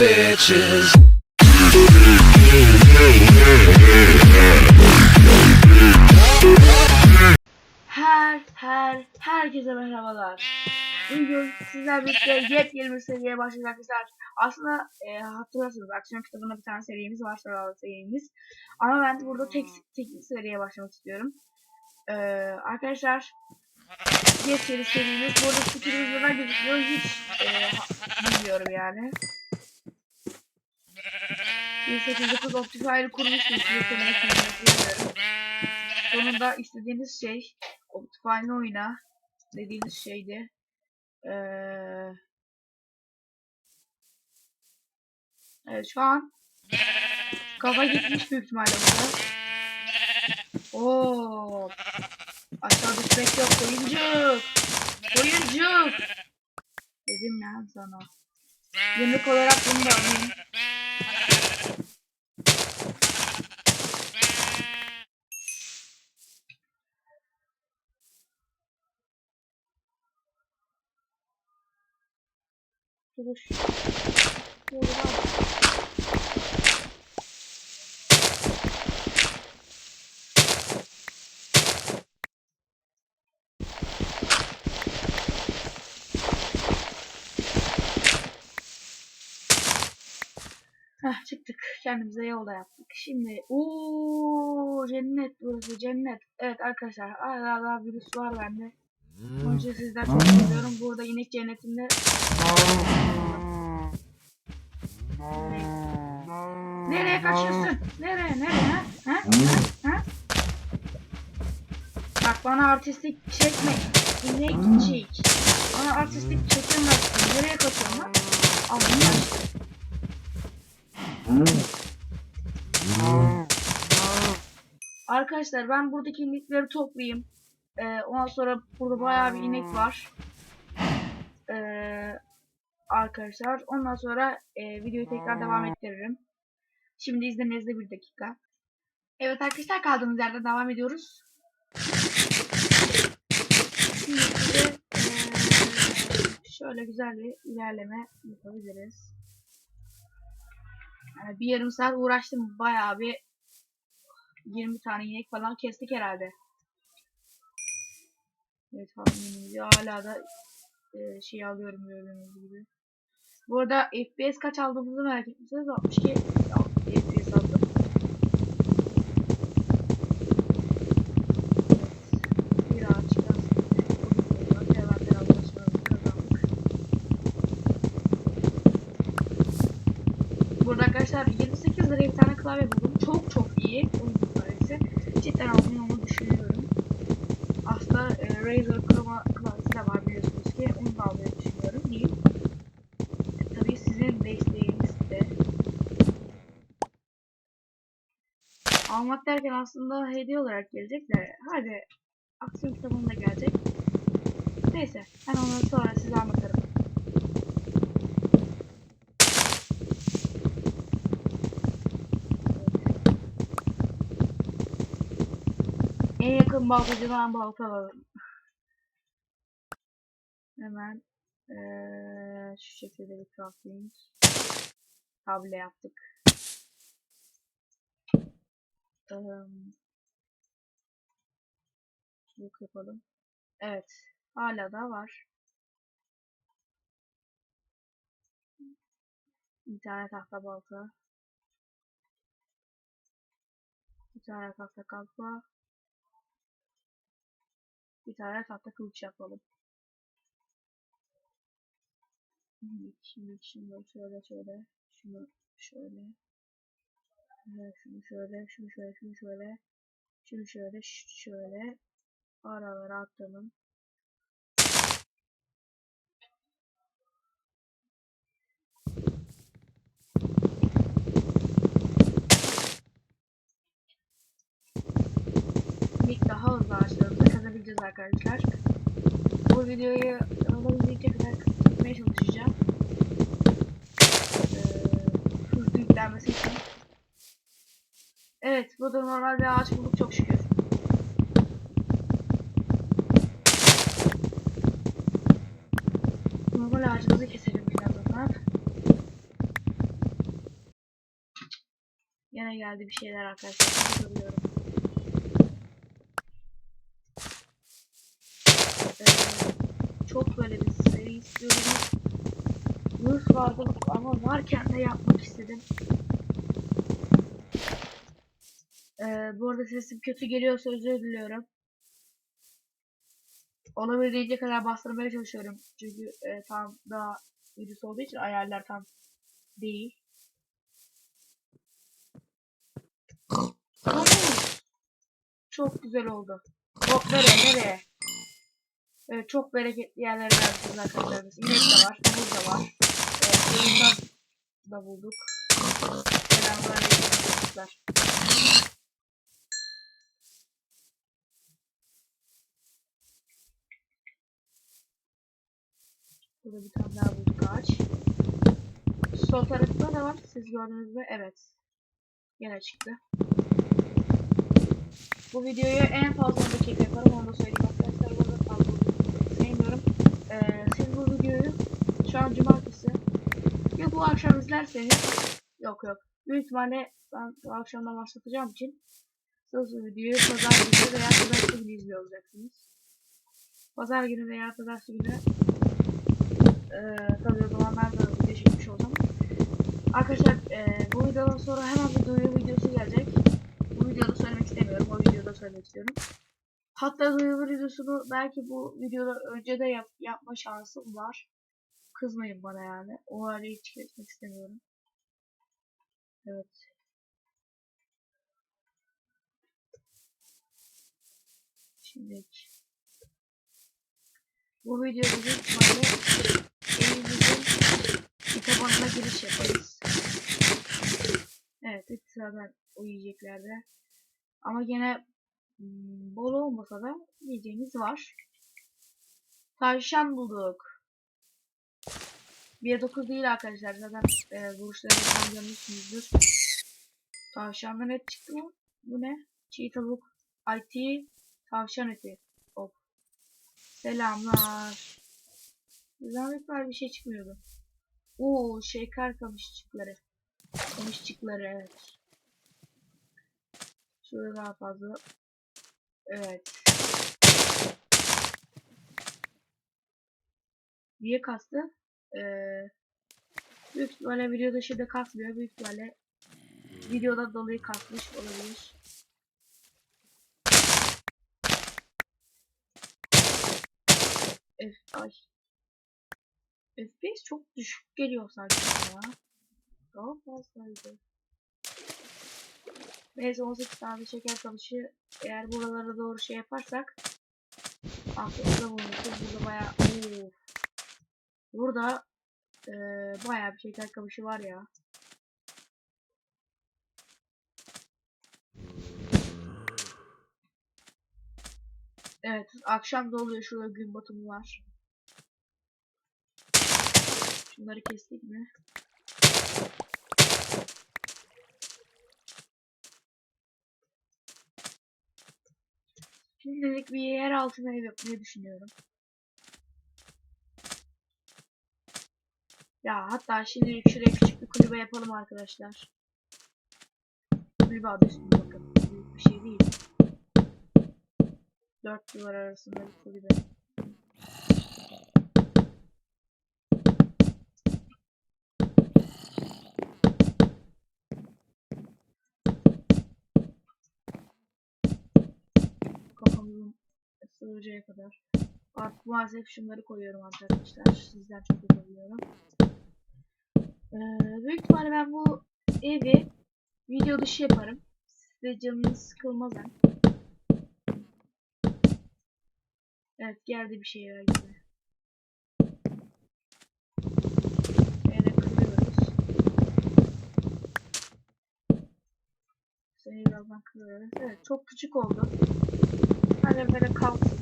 bitches. Her her herkese merhabalar. Bugün sizler birlikte yepyeni bir seriye başlayacak arkadaşlar. Aslında e, hatırlarsınız aksiyon kitabında bir tane serimiz var Survival serimiz. Ama ben burada tek tek seriye başlamak istiyorum. E, arkadaşlar yepyeni serimiz. Burada fikrimiz neden gözüküyor hiç e, bilmiyorum yani. 189 Optify'ı kurmuştum. Sonunda istediğiniz şey Optifine'ı oyna dediğiniz şeydi. Ee, evet şu an kafa gitmiş büyük ihtimalle burada. Oo. Aşağı düşmek yok oyuncuk. Oyuncuk. Dedim ya sana. Yemek olarak bunu da alayım. Duruş. Heh, çıktık. Kendimize yolda yaptık. Şimdi ooo cennet burası cennet. Evet arkadaşlar hala virüs var bende. Onun için sizden çok seviyorum. Burada inek cennetinde Nereye kaçıyorsun? Nereye? Nereye? Ha? Ha? Ha? ha? Bak bana artistlik çekme. İnekçik. Bana artistlik çekemezsin. Nereye kaçıyorsun lan? Al bunu aç. Arkadaşlar ben buradaki inekleri toplayayım. Ee, ondan sonra burada bayağı bir inek var. Ee, arkadaşlar. Ondan sonra e, videoyu tekrar devam ettiririm. Şimdi izlemenizde bir dakika. Evet arkadaşlar kaldığımız yerden devam ediyoruz. Şimdi size eee, şöyle güzel bir ilerleme yapabiliriz. Yani bir yarım saat uğraştım bayağı bir 20 tane inek falan kestik herhalde. Evet tahminimizi hala da eee, şey alıyorum gördüğünüz gibi. Bu arada FPS kaç aldığımızı merak etmişsiniz. 62 FPS aldım. Burada arkadaşlar 28 liraya bir tane klavye buldum. Çok çok iyi oyun klavyesi. Cidden almayı onu düşünüyorum. Aslında e, Razer Chroma klavyesi de var biliyorsunuz ki. Onu da almayı düşünüyorum. Değil. Tabii sizin desteğiniz de. Almak derken aslında hediye olarak gelecek de hadi aksiyon kitabım da gelecek. Neyse ben onları sonra size anlatırım. En yakın baltacıdan balta alalım. Hemen eee, şu şekilde bir crafting table yaptık. Um, yok yapalım. Evet. Hala da var. Bir tane tahta balta. Bir tane tahta kalpa. Bir tane tahta kılıç yapalım. Şimdi, şimdi, şöyle şöyle. Şunu şöyle. Şunu şöyle, şunu şöyle, şunu şöyle. Şunu şöyle, şu şöyle. Aralara atalım. İlk daha hızlı ağaçlarımızı kazabileceğiz arkadaşlar. Bu videoyu alabildiğince kadar kısaltmaya çalışacağım. Ee, hızlı yüklenmesi için. Evet, bu da normal bir ağaç bulduk çok şükür. Normal ağacımızı keselim biraz. Gene geldi bir şeyler arkadaşlar. Görüyorum. Ee, çok böyle bir seri istiyorum. Yunus vardı ama varken de yapmak istedim. Ee, bu arada sesim kötü geliyorsa özür diliyorum. Olabildiğince kadar bastırmaya çalışıyorum. Çünkü e, tam daha virüs olduğu için ayarlar tam değil. Çok güzel oldu. Hop nereye nereye? Evet çok bereketli yerlere gelmişiz arkadaşlar. biz. İnek de var, buz da var. Evet, da bulduk. Selamünaleyküm arkadaşlar. Burada bir tane daha bulduk ağaç. Sol tarafında da var. Siz gördünüz mü? Evet. Yine çıktı. Bu videoyu en fazla 10 dakika yaparım. Onu da söyleyeyim arkadaşlar. Bu arada fazla sevmiyorum. Ee, siz bu videoyu şu an cumartesi ya bu akşam izlerseniz yok yok. Büyük ihtimalle ben bu akşamdan başlatacağım için siz bu videoyu pazar günü veya pazartesi günü izliyor olacaksınız. Pazar günü veya pazartesi günü ee, tabii o zamanlar da video çekmiş olacağım. Arkadaşlar ee, bu videodan sonra hemen bir duyuru videosu gelecek. Bu videoda söylemek istemiyorum. O videoda söylemek istiyorum. Hatta duyuru videosunu belki bu videoda önce de yap yapma şansım var. Kızmayın bana yani. O hali hiç geçmek istemiyorum. Evet. Şimdi bu videoda büyük kitabına giriş yaparız. Evet, ilk sıradan o yiyeceklerde. Ama gene hmm, bol olmasa da yiyeceğimiz var. Tavşan bulduk. 1.9 değil arkadaşlar. Zaten e, vuruşlarını görmüşsünüzdür. Tavşandan et çıktı mı? Bu ne? Çiğ tavuk. IT. Tavşan eti. Hop. Selamlar. Zahmet var bir şey çıkmıyordu. Oo şeker kamışçıkları. Kamışçıkları evet. Şurada daha fazla. Evet. Niye kastı? Ee, büyük ihtimalle video dışında kasmıyor. Büyük ihtimalle videoda dolayı kasmış olabilir. F ay. FPS çok düşük geliyor sanki ya. Daha fazlaydı. Neyse 18 tane şeker kamışı eğer buralara doğru şey yaparsak aklımızda bulunuruz. Burada bayağı Oo. Burada ee, bayağı bir şeker kamışı var ya. Evet akşam da oluyor şurada gün batımı var. Şunları kestik mi? Şimdilik bir yer altına ev yapmayı düşünüyorum. Ya hatta şimdilik şuraya küçük bir kulübe yapalım arkadaşlar. Kulübe adı üstünde bakın. Büyük bir şey değil. Dört duvar arasında bir kulübe. Kafamızın sığacağı kadar. Artık maalesef şunları koyuyorum arkadaşlar. Sizden çok özür. Ee, büyük ihtimalle ben bu evi video dışı yaparım. Size canınız sıkılmaz hem. Evet geldi bir şeyler gibi. Evet çok küçük oldu. Hani böyle kalsın.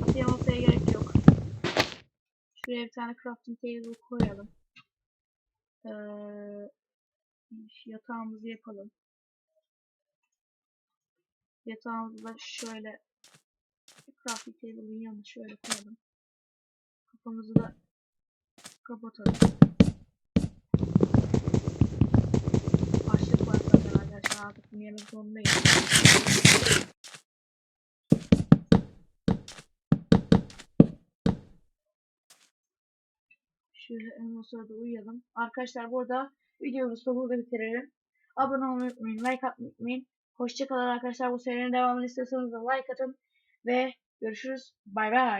Kapıya masaya gerek yok. Şuraya bir tane crafting table koyalım. Ee, yatağımızı yapalım. Yatağımızı da şöyle crafting table'ın yanına şöyle koyalım. Kapımızı da kapatalım. yemek zorundayım. Şöyle en sırada uyuyalım. Arkadaşlar burada videomuzu da burada bitirelim. Abone olmayı unutmayın. Like atmayı unutmayın. Hoşçakalın arkadaşlar. Bu serinin devamını istiyorsanız da like atın. Ve görüşürüz. Bay bay.